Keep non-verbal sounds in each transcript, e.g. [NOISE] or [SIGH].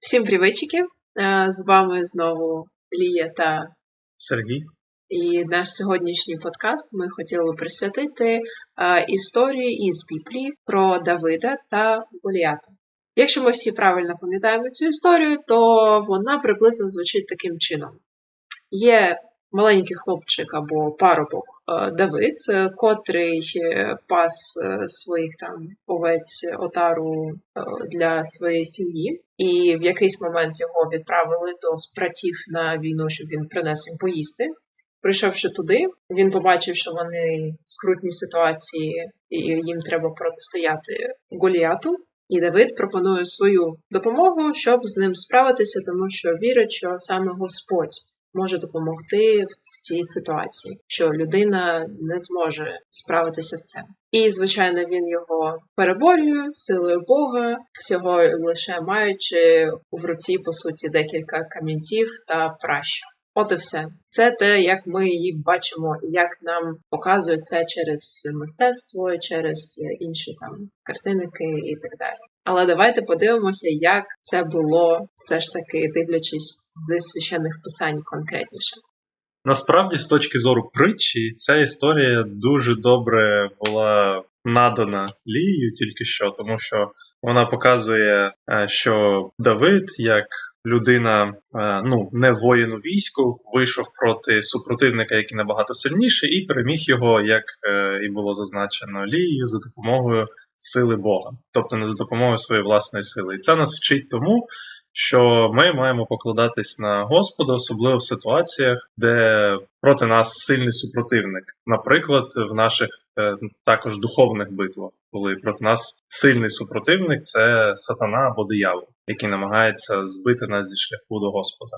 Всім привітчики! Е, З вами знову Лія та Сергій. і наш сьогоднішній подкаст ми хотіли би присвятити е, історії із Біблії про Давида та Голіата. Якщо ми всі правильно пам'ятаємо цю історію, то вона приблизно звучить таким чином: є маленький хлопчик або парубок е, Давид, е, котрий е, пас своїх там овець отару для своєї сім'ї, і в якийсь момент його відправили до братів на війну, щоб він принес їм поїсти. Прийшовши туди, він побачив, що вони в скрутній ситуації, і їм треба протистояти Голіату. І Давид пропонує свою допомогу, щоб з ним справитися, тому що вірить, що саме Господь може допомогти в цій ситуації, що людина не зможе справитися з цим. І, звичайно, він його переборює силою Бога, всього лише маючи в руці, по суті, декілька камінців та пращу. От і все. Це те, як ми їх бачимо, як нам показують це через мистецтво, через інші там картинки і так далі. Але давайте подивимося, як це було все ж таки дивлячись з священних писань конкретніше. Насправді, з точки зору притчі, ця історія дуже добре була надана Лією тільки що, тому що вона показує, е, що Давид, як людина, е, ну не воїн у війську, вийшов проти супротивника, який набагато сильніший, і переміг його, як е, і було зазначено Лією, за допомогою сили Бога, тобто не за допомогою своєї власної сили. І це нас вчить тому, що ми маємо покладатись на Господа, особливо в ситуаціях, де проти нас сильний супротивник. Наприклад, в наших е, також духовних битвах, коли проти нас сильний супротивник це сатана або диявол, який намагається збити нас зі шляху до Господа.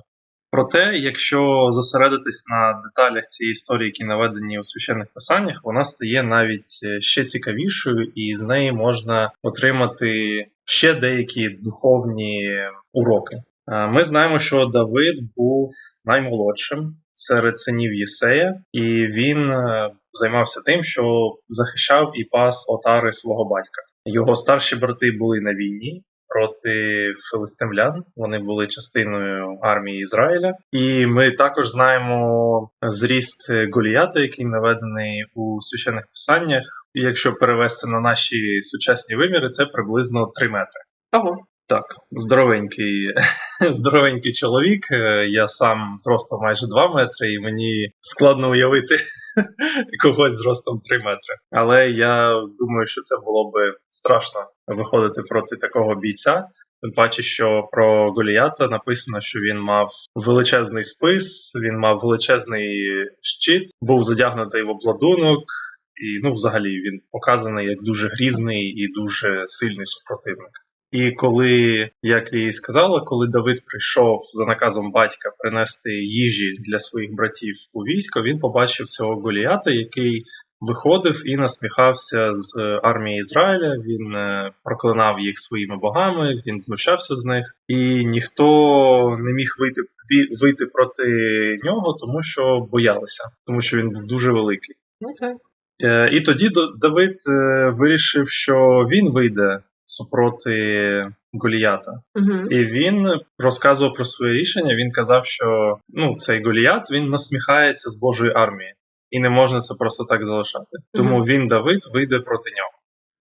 Проте, якщо зосередитись на деталях цієї історії, які наведені у священних писаннях, вона стає навіть е, ще цікавішою, і з неї можна отримати ще деякі духовні уроки. Е, Ми знаємо, що Давид був наймолодшим серед синів Єсея, і він е, займався тим, що захищав і пас отари свого батька. Його старші брати були на війні проти филистимлян. Вони були частиною армії Ізраїля. І ми також знаємо зріст Голіята, який наведений у священних писаннях. І якщо перевести на наші сучасні виміри, це приблизно 3 метри. Ого, Так, здоровенький, [LAUGHS] здоровенький чоловік. Е, Я сам зростом майже 2 метри, і мені складно уявити [LAUGHS] когось зростом 3 метри. Але я думаю, що це було би страшно виходити проти такого бійця. Тим паче, що про Голіята написано, що він мав величезний спис, він мав величезний щит, був задягнутий в обладунок, і ну, взагалі він показаний як дуже грізний і дуже сильний супротивник. І коли, як і сказала, коли Давид прийшов за наказом батька принести їжі для своїх братів у військо, він побачив цього Голіята, який виходив і насміхався з армії Ізраїля. Він е, проклинав їх своїми богами, він знущався з них, і ніхто не міг вийти вийти проти нього, тому що боялися, тому що він був дуже великий. ну так. Е, І тоді Давид е, вирішив, що він вийде супроти Голіята. Угу. І він розказував про своє рішення. Він казав, що ну, цей Голіят він насміхається з Божої армії, і не можна це просто так залишати. Тому він, Давид, вийде проти нього.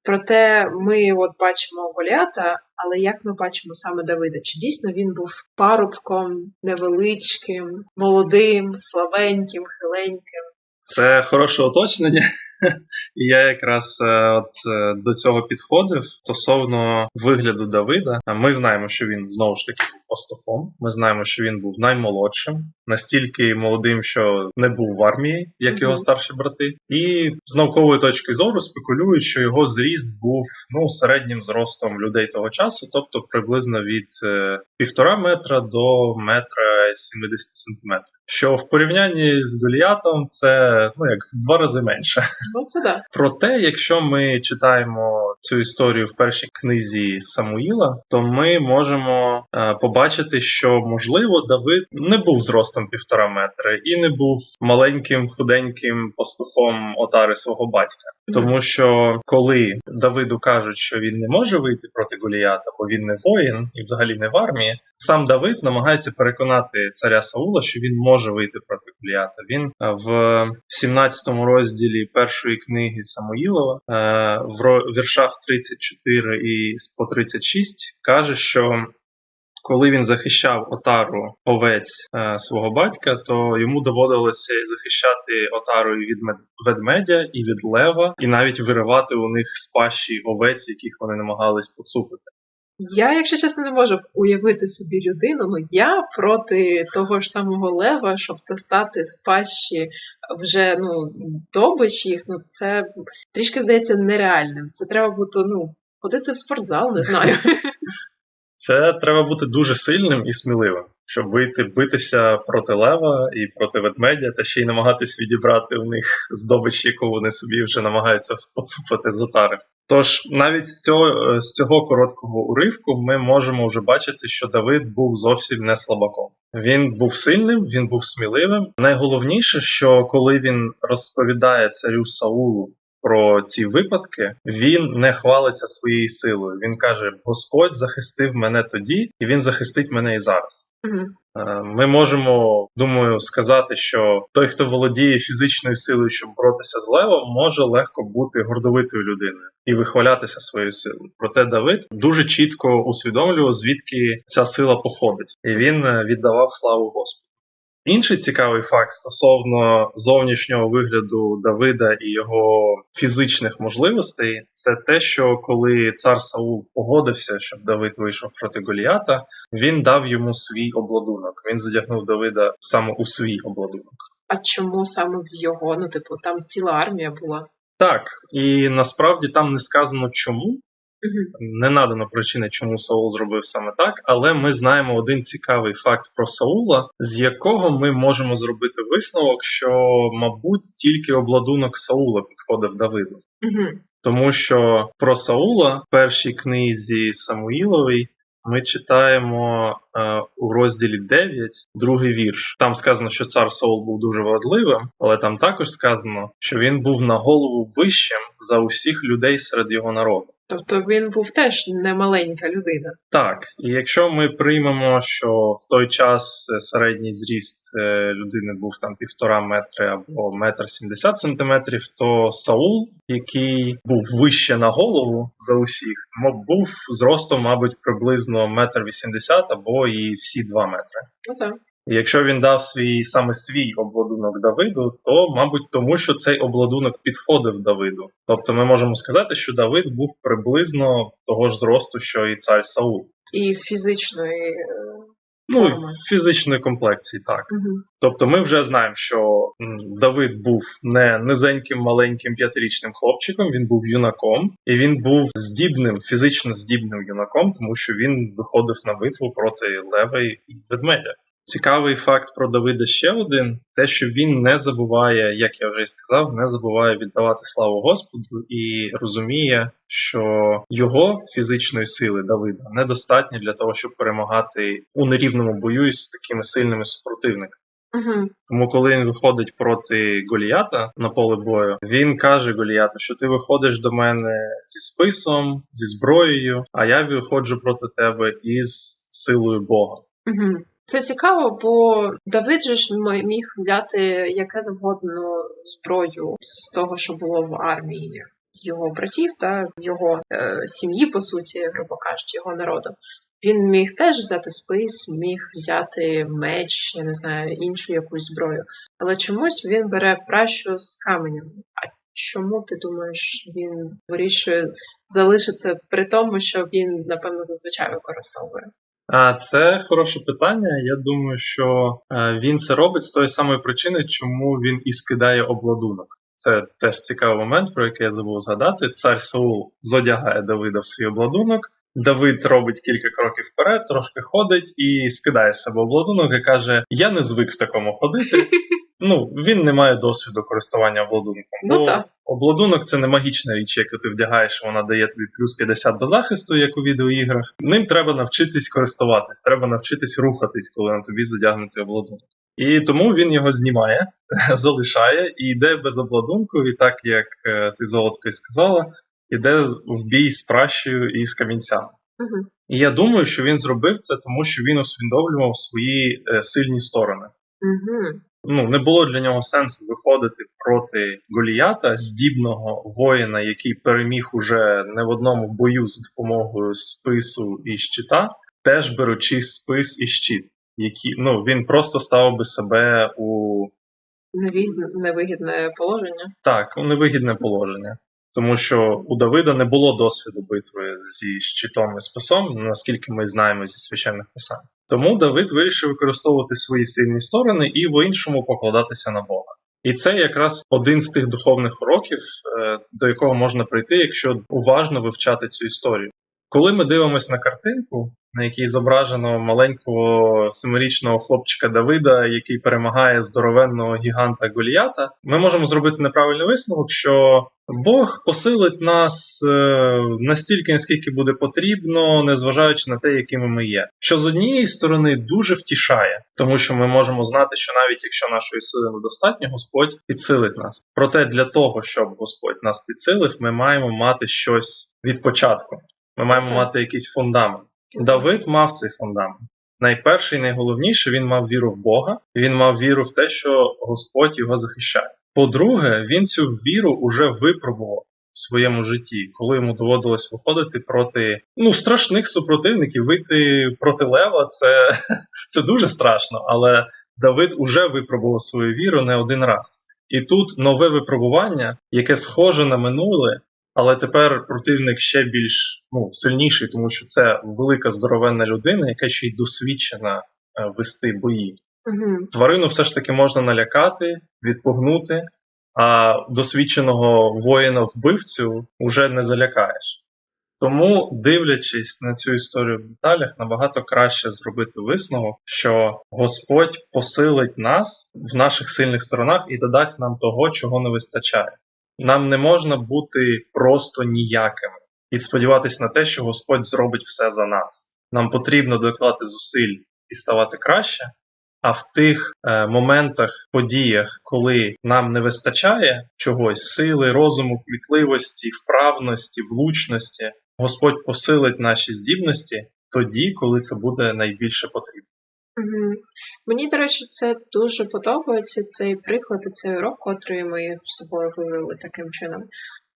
Проте ми от бачимо Голіата, але як ми бачимо саме Давида? Чи дійсно він був парубком, невеличким, молодим, слабеньким, хиленьким? Це хороше уточнення. І я якраз е, от е, до цього підходив стосовно вигляду Давида. Ми знаємо, що він знову ж таки був пастухом. Ми знаємо, що він був наймолодшим, настільки молодим, що не був в армії, як його старші брати. І з наукової точки зору спекулюють, що його зріст був ну середнім зростом людей того часу, тобто приблизно від е, півтора метра до метра 70 сантиметрів. Що в порівнянні з Голіатом це ну як в два рази менше. Ну це да. Проте, якщо ми читаємо цю історію в першій книзі Самуїла, то ми можемо е, побачити, що можливо Давид не був зростом півтора метри і не був маленьким худеньким пастухом отари свого батька. Тому що коли Давиду кажуть, що він не може вийти проти Голіята, бо він не воїн і взагалі не в армії, сам Давид намагається переконати царя Саула, що він може вийти проти Голіата. Він е, в 17 розділі першої книги Самуїлова е, в віршах 34 і по 36 каже, що коли він захищав отару овець е, свого батька, то йому доводилося захищати отару від мед- ведмедя, і від лева, і навіть виривати у них з пащі овець, яких вони намагались поцупити. Я, якщо чесно, не можу уявити собі людину. Ну я проти того ж самого лева, щоб достати з пащі вже ну добич їх. Ну це трішки здається нереальним. Це треба бути ну ходити в спортзал, не знаю. [LAUGHS] Це треба бути дуже сильним і сміливим, щоб вийти битися проти лева і проти ведмедя, та ще й намагатись відібрати у них здобич, яку вони собі вже намагаються поцупити з отари. Тож навіть з цього, з цього короткого уривку ми можемо вже бачити, що Давид був зовсім не слабаком. Він був сильним, він був сміливим. Найголовніше, що коли він розповідає царю Саулу про ці випадки, він не хвалиться своєю силою. Він каже: Господь захистив мене тоді, і він захистить мене і зараз. Е, Ми можемо, думаю, сказати, що той, хто володіє фізичною силою, щоб боротися з левом, може легко бути гордовитою людиною і вихвалятися своєю силою. Проте Давид дуже чітко усвідомлював, звідки ця сила походить, і він е, віддавав славу Господу. Інший цікавий факт стосовно зовнішнього вигляду Давида і його фізичних можливостей, це те, що коли цар Саул погодився, щоб Давид вийшов проти Голіата, він дав йому свій обладунок. Він задягнув Давида саме у свій обладунок. А чому саме в його? Ну, типу, там ціла армія була. Так, і насправді там не сказано чому. Не надано причини, чому Саул зробив саме так, але ми знаємо один цікавий факт про Саула, з якого ми можемо зробити висновок, що, мабуть, тільки обладунок Саула підходив Давиду. Тому що про Саула в першій книзі Самуїловій ми читаємо е, у розділі 9 другий вірш. Там сказано, що цар Саул був дуже вродливим, але там також сказано, що він був на голову вищим за усіх людей серед його народу. Тобто він був теж не маленька людина. Так, і якщо ми приймемо, що в той час е, середній зріст е, людини був там півтора метри або метр сімдесят сантиметрів, то Саул, який був вище на голову за усіх, був зростом, мабуть, приблизно метр вісімдесят або і всі два метри. Ну так. І якщо він дав свій саме свій обладунок Давиду, то мабуть тому, що цей обладунок підходив Давиду. Тобто ми можемо сказати, що Давид був приблизно того ж зросту, що і цар Саул. І фізичної. е, Ну, фізичної комплекції, так. Мгм. Тобто ми вже знаємо, що Давид був не низеньким маленьким п'ятирічним хлопчиком, він був юнаком, і він був здібним, фізично здібним юнаком, тому що він виходив на битву проти лева і ведмедя. Цікавий факт про Давида ще один: те, що він не забуває, як я вже і сказав, не забуває віддавати славу Господу і розуміє, що його фізичної сили Давида недостатньо для того, щоб перемагати у нерівному бою з такими сильними супротивниками. Мгм. Тому, коли він виходить проти Голіята на поле бою, він каже Голіяту, що ти виходиш до мене зі списом, зі зброєю, а я виходжу проти тебе із силою Бога. Мгм. Це цікаво, бо Давид же ж міг взяти яке завгодно зброю з того, що було в армії його братів та його е, сім'ї, по суті, грубо кажучи, його народу. Він міг теж взяти спис, міг взяти меч, я не знаю, іншу якусь зброю. Але чомусь він бере пращу з каменем. А чому ти думаєш, він вирішує залишитися при тому, що він, напевно, зазвичай використовує? Це хороше питання. Я думаю, що е, він це робить з тої самої причини, чому він і скидає обладунок. Це теж цікавий момент, про який я забув згадати. Цар Саул зодягає Давида в свій обладунок. Давид робить кілька кроків вперед, трошки ходить і скидає з себе обладунок і каже: Я не звик в такому ходити. [LAUGHS] Ну, він не має досвіду користування обладунком. Ну так. Обладунок це не магічна річ, яку ти вдягаєш, вона дає тобі плюс 50 до захисту, як у відеоіграх. Ним треба навчитись користуватись, треба навчитись рухатись, коли на тобі задягнутий обладунок. І тому він його знімає, [LAUGHS] залишає і йде без обладунку, і так як е, ти золотко і сказала, іде в бій з пращею і з камінцями. Угу. І я думаю, що він зробив це, тому що він усвідомлював свої е, сильні сторони. Угу. Ну, не було для нього сенсу виходити проти Голіята, здібного воїна, який переміг уже не в одному бою з допомогою спису і щита, теж беручи спис і щит. Які, ну, він просто ставив би себе у Невигідне, невигідне положення. так, у невигідне положення. Тому що у Давида не було досвіду битви зі щитом і списом, наскільки ми знаємо зі священних писань. Тому Давид вирішив використовувати свої сильні сторони і в-іншому покладатися на Бога. І це якраз один з тих духовних уроків, е, до якого можна прийти, якщо уважно вивчати цю історію. Коли ми дивимося на картинку, на якій зображено маленького семирічного хлопчика Давида, який перемагає здоровенного гіганта Голіята, ми можемо зробити неправильний висновок, що Бог посилить нас е, настільки, наскільки буде потрібно, незважаючи на те, якими ми є. Що з однієї сторони дуже втішає, тому що ми можемо знати, що навіть якщо нашої сили недостатньо, Господь підсилить нас. Проте для того, щоб Господь нас підсилив, ми маємо мати щось від початку. Ми маємо Так. мати якийсь фундамент. Давид мав цей фундамент. Найперше і найголовніше він мав віру в Бога, він мав віру в те, що Господь його захищає. По-друге, він цю віру уже випробував в своєму житті, коли йому доводилось виходити проти ну страшних супротивників. Вийти проти лева це, [LAUGHS] це дуже страшно, але Давид уже випробував свою віру не один раз. І тут нове випробування, яке схоже на минуле, але тепер противник ще більш ну, сильніший, тому що це велика здоровенна людина, яка ще й досвідчена е, вести бої. Угу. Тварину все ж таки можна налякати, відпугнути, а досвідченого воїна-вбивцю вже не залякаєш. Тому, дивлячись на цю історію в деталях, набагато краще зробити висновок, що Господь посилить нас в наших сильних сторонах і додасть нам того, чого не вистачає. Нам не можна бути просто ніякими і сподіватися на те, що Господь зробить все за нас. Нам потрібно докладати зусиль і ставати краще. А в тих е, моментах, подіях, коли нам не вистачає чогось сили, розуму, кмітливості, вправності, влучності, Господь посилить наші здібності тоді, коли це буде найбільше потрібно. Мені, до речі, це дуже подобається цей приклад і цей урок, котрий ми з тобою вивели таким чином.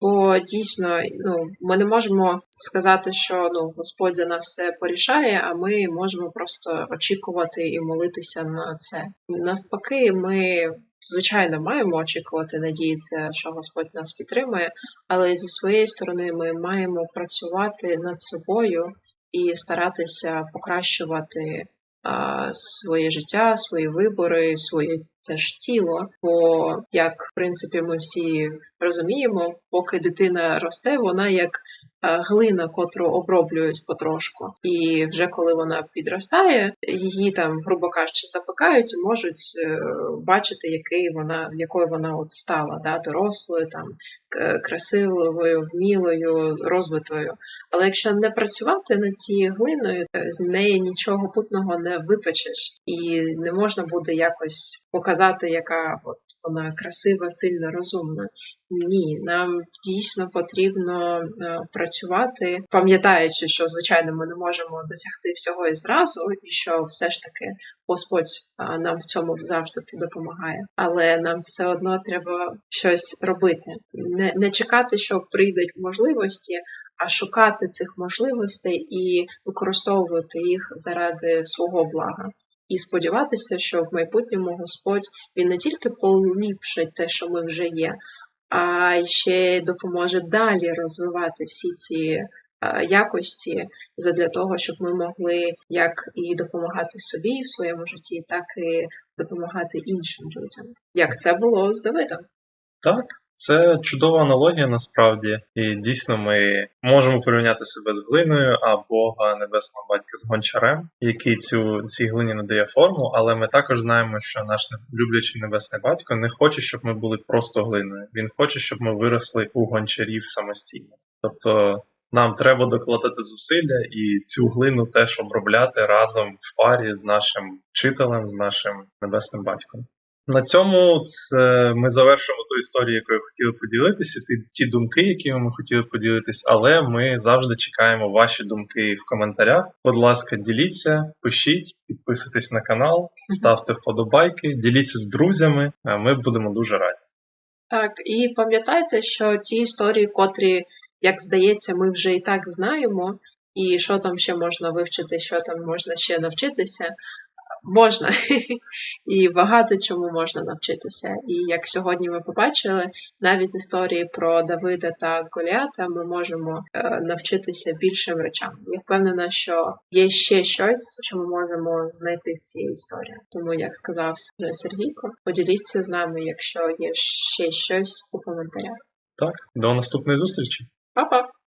Бо дійсно, ну, ми не можемо сказати, що ну, Господь за нас все порішає, а ми можемо просто очікувати і молитися на це. Навпаки, ми, звичайно, маємо очікувати, надіятися, що Господь нас підтримує, але зі своєї сторони ми маємо працювати над собою і старатися покращувати своє життя, свої вибори, своє теж тіло. Бо, як в принципі ми всі розуміємо, поки дитина росте, вона як глина, котру оброблюють потрошку. І вже коли вона підростає, її там, грубо кажучи, запикають і можуть е, бачити, який вона, якою вона от стала, да, дорослою, там красивою, вмілою, розвитою. Але якщо не працювати над цією глиною, е, з неї нічого путного не випечеш, і не можна буде якось показати, яка от вона красива, сильна, розумна. Ні, нам дійсно потрібно е, працювати, пам'ятаючи, що звичайно ми не можемо досягти всього і зразу, і що все ж таки Господь нам в цьому завжди допомагає. Але нам все одно треба щось робити, не, не чекати, що прийдуть можливості, а шукати цих можливостей і використовувати їх заради свого блага. І сподіватися, що в майбутньому Господь він не тільки поліпшить те, що ми вже є, а ще допоможе далі розвивати всі ці е, якості задля того, щоб ми могли як і допомагати собі в своєму житті, так і допомагати іншим людям. Як це було з Давидом? Так, це чудова аналогія насправді, і дійсно ми можемо порівняти себе з глиною, а Бога Небесного Батька з гончарем, який цю цій глині надає форму, але ми також знаємо, що наш люблячий небесний батько не хоче, щоб ми були просто глиною. Він хоче, щоб ми виросли у гончарів самостійно. Тобто нам треба докладати зусилля і цю глину теж обробляти разом в парі з нашим вчителем, з нашим небесним батьком. На цьому це ми завершимо ту історію, якою хотіли поділитися, ті, ті думки, якими ми хотіли поділитися, але ми завжди чекаємо ваші думки в коментарях. Будь ласка, діліться, пишіть, підписуйтесь на канал, ставте вподобайки, діліться з друзями. Ми будемо дуже раді. Так, і пам'ятайте, що ті історії, котрі, як здається, ми вже і так знаємо, і що там ще можна вивчити, що там можна ще навчитися. Можна і багато чому можна навчитися. І як сьогодні ми побачили, навіть з історії про Давида та Голіата ми можемо е, навчитися більшим речам. Я впевнена, що є ще щось, що ми можемо знайти з цієї історії. Тому, як сказав Сергійко, поділіться з нами, якщо є ще щось у коментарях. Так, до наступної зустрічі. Па-па!